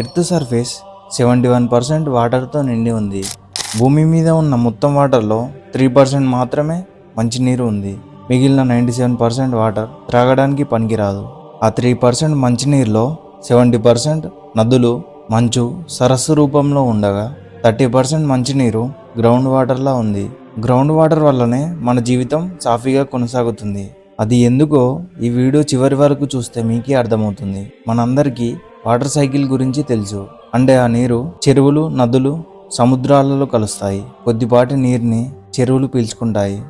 Earth surface seventy one percent వాటర్తో నిండి ఉంది. భూమి మీద ఉన్న మొత్తం వాటర్లో త్రీ పర్సెంట్ మాత్రమే మంచినీరు ఉంది. మిగిలిన నైంటీ సెవెన్ పర్సెంట్ వాటర్ త్రాగడానికి పనికిరాదు. ఆ త్రీ పర్సెంట్ మంచినీరులో సెవెంటీ పర్సెంట్ నదులు మంచు సరస్సు రూపంలో ఉండగా థర్టీ పర్సెంట్ మంచినీరు గ్రౌండ్ వాటర్లా ఉంది. గ్రౌండ్ వాటర్ వల్లనే మన జీవితం సాఫీగా కొనసాగుతుంది. అది ఎందుకో ఈ వీడియో చివరి వరకు చూస్తే మీకే అర్థమవుతుంది. మనందరికీ వాటర్ సైకిల్ గురించి తెలుసు. అంటే ఆ నీరు చెరువులు నదులు సముద్రాలలో కలుస్తాయి. కొద్దిపాటి నీరుని చెరువులు పీల్చుకుంటాయి.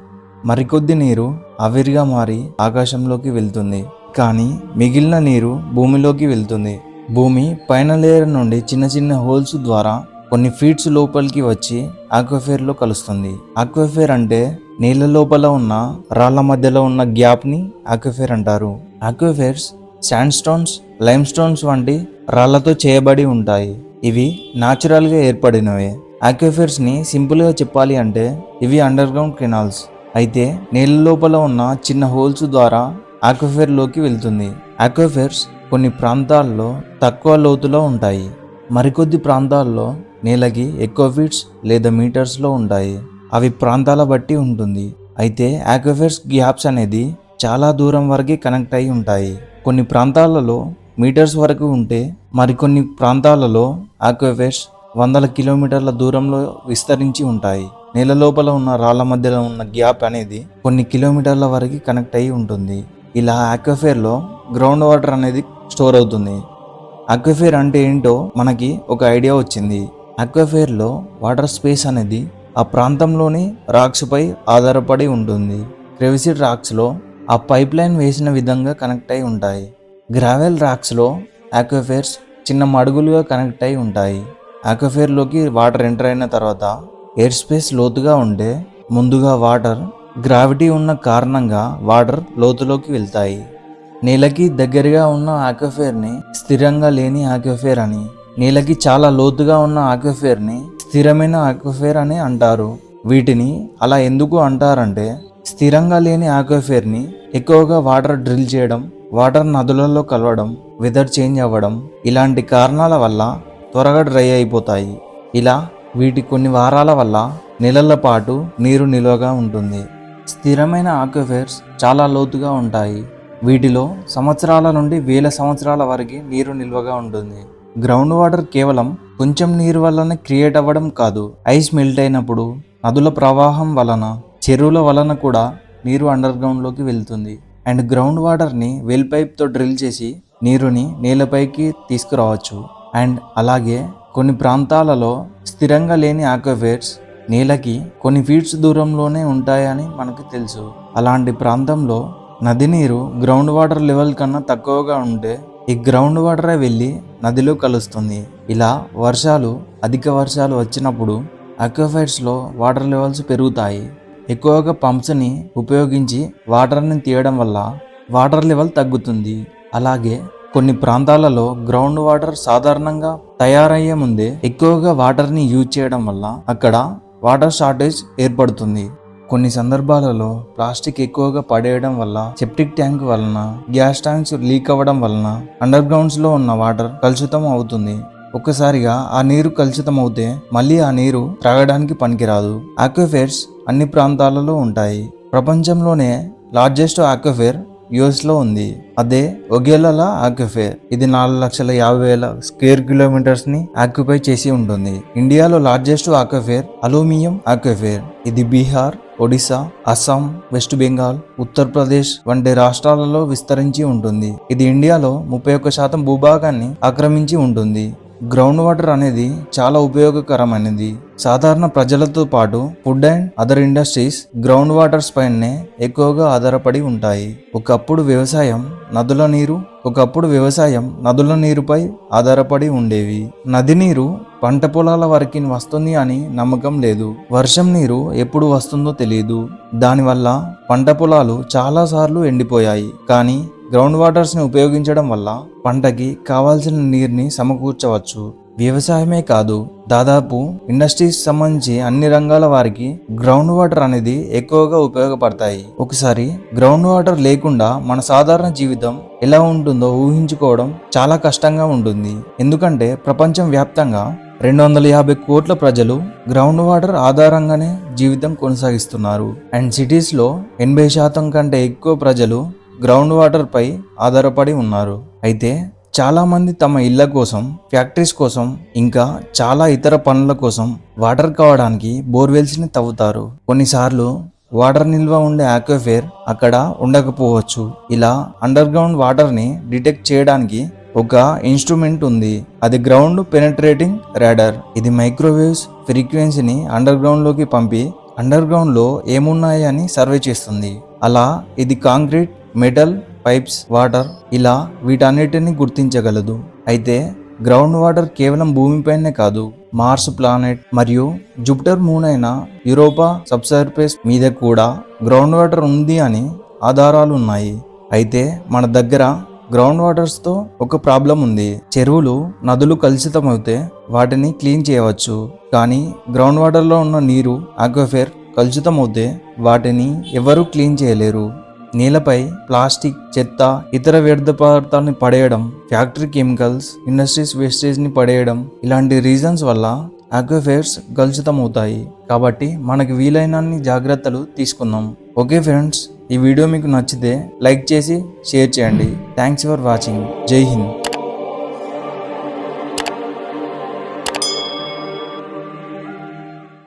మరికొద్ది నీరు ఆవిరిగా మారి ఆకాశంలోకి వెళ్తుంది. కానీ మిగిలిన నీరు భూమిలోకి వెళ్తుంది. భూమి పైన లేయర్ నుండి చిన్న చిన్న హోల్స్ ద్వారా కొన్ని ఫీట్స్ లోపలికి వచ్చి ఆక్వఫేర్లో కలుస్తుంది. ఆక్వఫేర్ అంటే నీళ్ళ లోపల ఉన్న రాళ్ళ మధ్యలో ఉన్న గ్యాప్ని ఆక్వఫేర్ అంటారు. Aquifers sand stones lime stones వంటి రాళ్ళతో చేయబడి ఉంటాయి. ఇవి న్యాచురల్గా ఏర్పడినవే. ఆక్వఫేర్స్ని సింపుల్గా చెప్పాలి అంటే ఇవి అండర్గ్రౌండ్ కెనాల్స్. అయితే నీళ్ళ లోపల ఉన్న చిన్న హోల్స్ ద్వారా ఆక్వఫేర్లోకి వెళ్తుంది. ఆక్వఫేర్స్ కొన్ని ప్రాంతాల్లో తక్కువ లోతులో ఉంటాయి. మరికొద్ది ప్రాంతాల్లో నేలకి ఎక్కువ ఫీట్స్ లేదా మీటర్స్లో ఉంటాయి. అవి ప్రాంతాల బట్టి ఉంటుంది. అయితే ఆక్వఫేర్స్ గ్యాప్స్ అనేది చాలా దూరం వరకు కనెక్ట్ అయి ఉంటాయి. కొన్ని ప్రాంతాలలో మీటర్స్ వరకు ఉంటే మరికొన్ని ప్రాంతాలలో ఆక్వేఫెస్ వందల కిలోమీటర్ల దూరంలో విస్తరించి ఉంటాయి. నేల లోపల ఉన్న రాళ్ళ మధ్యలో ఉన్న గ్యాప్ అనేది కొన్ని కిలోమీటర్ల వరకు కనెక్ట్ అయి ఉంటుంది. ఇలా ఆక్వఫేర్లో గ్రౌండ్ వాటర్ అనేది స్టోర్ అవుతుంది. అక్వఫేర్ అంటే ఏంటో మనకి ఒక ఐడియా వచ్చింది. అక్వఫేర్లో వాటర్ స్పేస్ అనేది ఆ ప్రాంతంలోని రాక్స్పై ఆధారపడి ఉంటుంది. క్రెవిసిడ్ రాక్స్లో ఆ పైప్ లైన్ వేసిన విధంగా కనెక్ట్ అయి ఉంటాయి. గ్రావెల్ రాక్స్లో ఆక్వఫేర్స్ చిన్న మడుగులుగా కనెక్ట్ అయి ఉంటాయి. ఆక్వఫేర్లోకి వాటర్ ఎంటర్ అయిన తర్వాత ఎయిర్ స్పేస్ లోతుగా ఉండే ముందుగా వాటర్ గ్రావిటీ ఉన్న కారణంగా వాటర్ లోతులోకి వెళ్తాయి. నేలకి దగ్గరగా ఉన్న ఆక్వఫేర్ని స్థిరంగా లేని ఆక్వఫేర్ అని నేలకి చాలా లోతుగా ఉన్న ఆక్వఫేర్ని స్థిరమైన ఆక్వఫేర్ అని అంటారు. వీటిని అలా ఎందుకు అంటారంటే స్థిరంగా లేని ఆక్వఫేర్ని ఎక్కువగా వాటర్ డ్రిల్ చేయడం వాటర్ నదులలో కలవడం వెదర్ చేంజ్ అవ్వడం ఇలాంటి కారణాల వల్ల త్వరగా డ్రై అయిపోతాయి. ఇలా వీటి కొన్ని వారాల వల్ల నెలల పాటు నీరు నిల్వగా ఉంటుంది. స్థిరమైన ఆక్వఫేర్స్ చాలా లోతుగా ఉంటాయి. వీటిలో సంవత్సరాల నుండి వేల సంవత్సరాల వరకు నీరు నిల్వగా ఉంటుంది. గ్రౌండ్ వాటర్ కేవలం కొంచెం నీరు వల్లనే క్రియేట్ అవ్వడం కాదు. ఐస్ మెల్ట్ అయినప్పుడు నదుల ప్రవాహం వలన చెరువుల వలన కూడా నీరు అండర్ గ్రౌండ్లోకి వెళ్తుంది. అండ్ గ్రౌండ్ వాటర్ని వెల్ పైప్తో డ్రిల్ చేసి నీరుని నేలపైకి తీసుకురావచ్చు. అండ్ అలాగే కొన్ని ప్రాంతాలలో స్థిరంగా లేని ఆక్వఫేర్స్ నేలకి కొన్ని ఫీట్స్ దూరంలోనే ఉంటాయని మనకు తెలుసు. అలాంటి ప్రాంతంలో నది నీరు గ్రౌండ్ వాటర్ లెవెల్ కన్నా తక్కువగా ఉంటే ఈ గ్రౌండ్ వాటరే వెళ్ళి నదిలో కలుస్తుంది. ఇలా వర్షాలు అధిక వర్షాలు వచ్చినప్పుడు అక్వఫైర్స్లో వాటర్ లెవెల్స్ పెరుగుతాయి. ఎక్కువగా పంప్స్ని ఉపయోగించి వాటర్ని తీయడం వల్ల వాటర్ లెవెల్ తగ్గుతుంది. అలాగే కొన్ని ప్రాంతాలలో గ్రౌండ్ వాటర్ సాధారణంగా తయారయ్యే ముందే ఎక్కువగా వాటర్ని యూజ్ చేయడం వల్ల అక్కడ వాటర్ షార్టేజ్ ఏర్పడుతుంది. కొన్ని సందర్భాలలో ప్లాస్టిక్ ఎక్కువగా పడేయడం వల్ల సెప్టిక్ ట్యాంక్ వలన గ్యాస్ ట్యాంక్స్ లీక్ అవ్వడం వలన అండర్ గ్రౌండ్స్లో ఉన్న వాటర్ కలుషితం అవుతుంది. ఒక్కసారిగా ఆ నీరు కలుషితం అవుతే మళ్ళీ ఆ నీరు త్రాగడానికి పనికిరాదు. ఆక్వఫేర్స్ అన్ని ప్రాంతాలలో ఉంటాయి. ప్రపంచంలోనే లార్జెస్ట్ ఆక్వఫేర్ యుఎస్లో ఉంది. అదే ఒగేలలా ఆక్వఫేర్. ఇది నాలుగు లక్షల యాభై వేల స్క్వేర్ కిలోమీటర్స్ని ఆక్యుపై చేసి ఉంటుంది. ఇండియాలో లార్జెస్ట్ ఆక్వఫేర్ అలూమినియం ఆక్వఫేర్. ఇది బీహార్ ఒడిశా అస్సాం వెస్ట్ బెంగాల్ ఉత్తరప్రదేశ్ వంటి రాష్ట్రాలలో విస్తరించి ఉంటుంది. ఇది ఇండియాలో ముప్పై ఒక్క శాతం భూభాగాన్ని ఆక్రమించి ఉంటుంది. గ్రౌండ్ వాటర్ అనేది చాలా ఉపయోగకరమైనది. సాధారణ ప్రజలతో పాటు food and other industries ground waters పైనే ఎక్కువగా ఆధారపడి ఉంటాయి. ఒకప్పుడు వ్యవసాయం నదుల నీరు ఒకప్పుడు వ్యవసాయం నదుల నీరుపై ఆధారపడి ఉండేవి. నది నీరు పంట పొలాల వరకు వస్తుంది అని నమ్మకం లేదు. వర్షం నీరు ఎప్పుడు వస్తుందో తెలియదు దానివల్ల పంట పొలాలు చాలా సార్లు ఎండిపోయాయి. కానీ గ్రౌండ్ వాటర్స్ని ఉపయోగించడం వల్ల పంటకి కావాల్సిన నీరుని సమకూర్చవచ్చు. వ్యవసాయమే కాదు దాదాపు ఇండస్ట్రీస్ సంబంధించి అన్ని రంగాల వారికి గ్రౌండ్ వాటర్ అనేది ఎక్కువగా ఉపయోగపడతాయి. ఒకసారి గ్రౌండ్ వాటర్ లేకుండా మన సాధారణ జీవితం ఎలా ఉంటుందో ఊహించుకోవడం చాలా కష్టంగా ఉంటుంది. ఎందుకంటే ప్రపంచం వ్యాప్తంగా రెండు వందల యాభై కోట్ల ప్రజలు గ్రౌండ్ వాటర్ ఆధారంగానే జీవితం కొనసాగిస్తున్నారు. అండ్ సిటీస్లో ఎనభై శాతం కంటే ఎక్కువ ప్రజలు గ్రౌండ్ వాటర్పై ఆధారపడి ఉన్నారు. అయితే చాలామంది తమ ఇళ్ళ కోసం ఫ్యాక్టరీస్ కోసం ఇంకా చాలా ఇతర పనుల కోసం వాటర్ కావడానికి బోర్వెల్స్ని తవ్వుతారు. కొన్నిసార్లు వాటర్ నిల్వ ఉండే ఆక్వాఫేర్ అక్కడ ఉండకపోవచ్చు. ఇలా అండర్ గ్రౌండ్ డిటెక్ట్ చేయడానికి ఒక ఇన్స్ట్రుమెంట్ ఉంది. అది గ్రౌండ్ పెనట్రేటింగ్ రాడర్. ఇది మైక్రోవేవ్స్ ఫ్రీక్వెన్సీని అండర్ పంపి అండర్ గ్రౌండ్ అని సర్వే చేస్తుంది. అలా ఇది కాంక్రీట్ మెటల్ పైప్స్ వాటర్ ఇలా వీటన్నిటిని గుర్తించగలదు. అయితే గ్రౌండ్ వాటర్ కేవలం భూమిపైనే కాదు మార్స్ ప్లానెట్ మరియు జూపిటర్ మూన్ అయిన యూరోపా సబ్సర్ఫేస్ మీద కూడా గ్రౌండ్ వాటర్ ఉంది అని ఆధారాలు ఉన్నాయి. అయితే మన దగ్గర గ్రౌండ్ వాటర్స్తో ఒక ప్రాబ్లం ఉంది. చెరువులు నదులు కలుషితమవుతే వాటిని క్లీన్ చేయవచ్చు. కానీ గ్రౌండ్ వాటర్లో ఉన్న నీరు ఆక్వాఫేర్ కలుషితమవుతే వాటిని ఎవరూ క్లీన్ చేయలేరు. నేలపై ప్లాస్టిక్ చెత్త ఇతర వ్యర్థ పదార్థాలను పడేయడం ఫ్యాక్టరీ కెమికల్స్ ఇండస్ట్రీస్ వేస్టేజ్ని పడేయడం ఇలాంటి రీజన్స్ వల్ల ఆక్వాఫేర్స్ కలుషితమవుతాయి కాబట్టి మనకి వీలైనన్ని జాగ్రత్తలు తీసుకుందాం. ఓకే ఫ్రెండ్స్ ఈ వీడియో మీకు నచ్చితే లైక్ చేసి షేర్ చేయండి. Thanks for watching. Jai Hind.